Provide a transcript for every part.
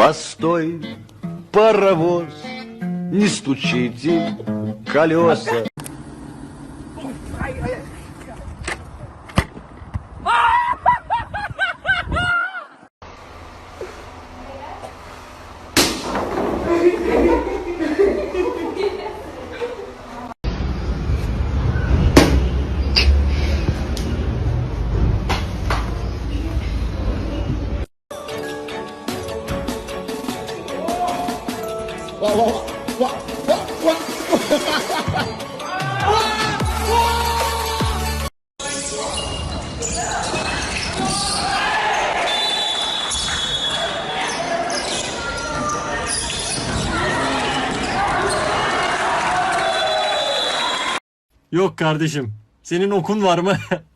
Постой, паровоз, не стучите колеса. Yok kardeşim. Senin okun var mı?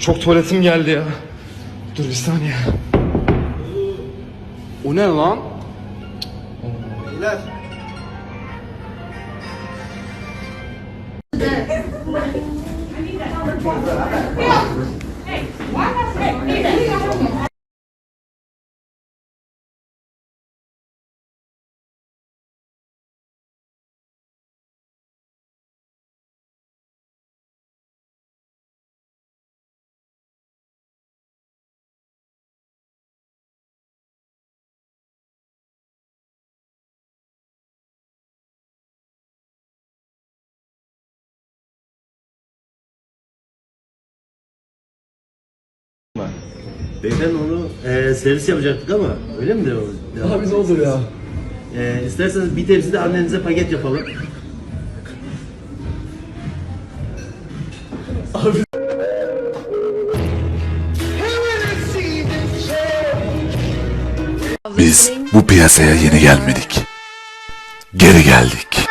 Çok tuvaletim geldi ya. Dur bir saniye. O ne lan? Beyefendi onu e, servis yapacaktık ama öyle mi devam devam Abi ne olur ya. E, isterseniz bir tepsi de annenize paket yapalım. Biz bu piyasaya yeni gelmedik. Geri geldik.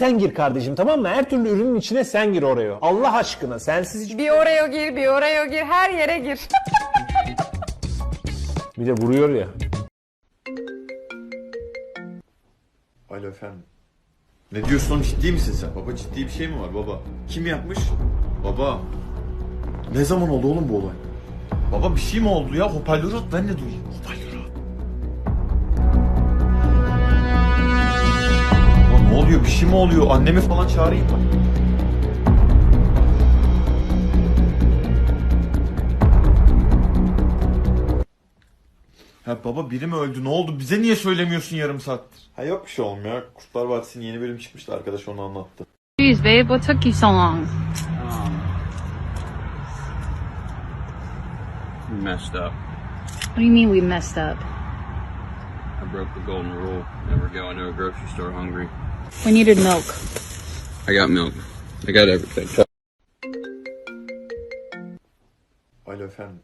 Sen gir kardeşim tamam mı? Her türlü ürünün içine sen gir oraya. Allah aşkına sensiz hiç... Bir oraya gir, bir oraya gir, her yere gir. Bir de vuruyor ya. Alo efendim. Ne diyorsun oğlum ciddi misin sen? Baba ciddi bir şey mi var baba? Kim yapmış? Baba. Ne zaman oldu oğlum bu olay? Baba bir şey mi oldu ya? Hoparlörü at ben ne duyayım? Hoparlörü oluyor? Bir şey mi oluyor? Annemi falan çağırayım mı? Ha baba biri mi öldü? Ne oldu? Bize niye söylemiyorsun yarım saattir? Ha yok bir şey oğlum ya. Kurtlar Vadisi'nin yeni bölüm çıkmıştı. Arkadaş onu anlattı. Jeez, babe, what took you so long? We messed up. What do you mean we messed up? I broke the golden rule. Never go into a grocery store hungry. We needed milk. I got milk. I got everything. Alo efendim.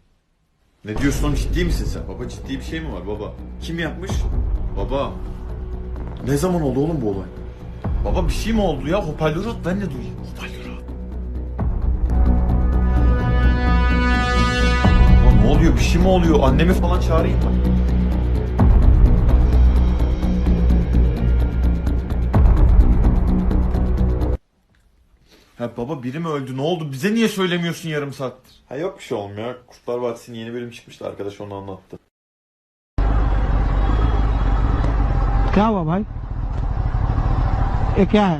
Ne diyorsun oğlum ciddi misin sen? Baba ciddi bir şey mi var baba? Kim yapmış? Baba. Ne zaman oldu oğlum bu olay? Baba bir şey mi oldu ya? Hoparlörü at ben ne duyayım? Hoparlörü at. Baba ne oluyor? Bir şey mi oluyor? Annemi falan çağırayım mı? Ha baba biri mi öldü? Ne oldu? Bize niye söylemiyorsun yarım saattir? Ha yok bir şey oğlum ya. Kurtlar Vadisi'nin yeni bölüm çıkmıştı. Arkadaş onu anlattı. क्या हुआ भाई ये क्या है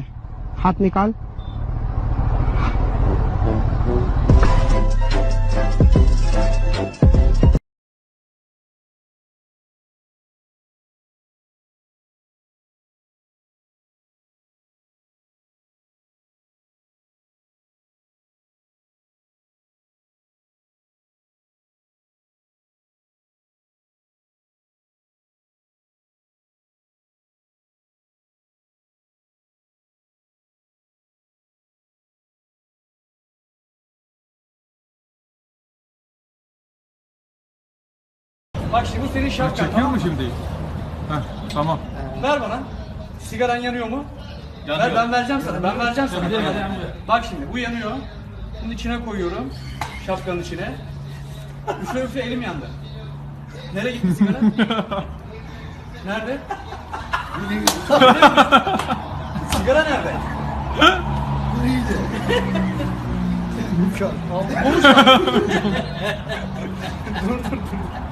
हाथ निकाल Bak şimdi bu senin şapkan. Çekiyor mu şimdi? Heh, tamam. Ver bana. Sigaran yanıyor mu? Ver ben vereceğim sana. Ben vereceğim sana. Bak şimdi bu yanıyor. Bunun içine koyuyorum. Şapkanın içine. Üfle üfle elim yandı. Nereye gitti sigara? Nerede? sigara nerede? Konuş. dur dur dur.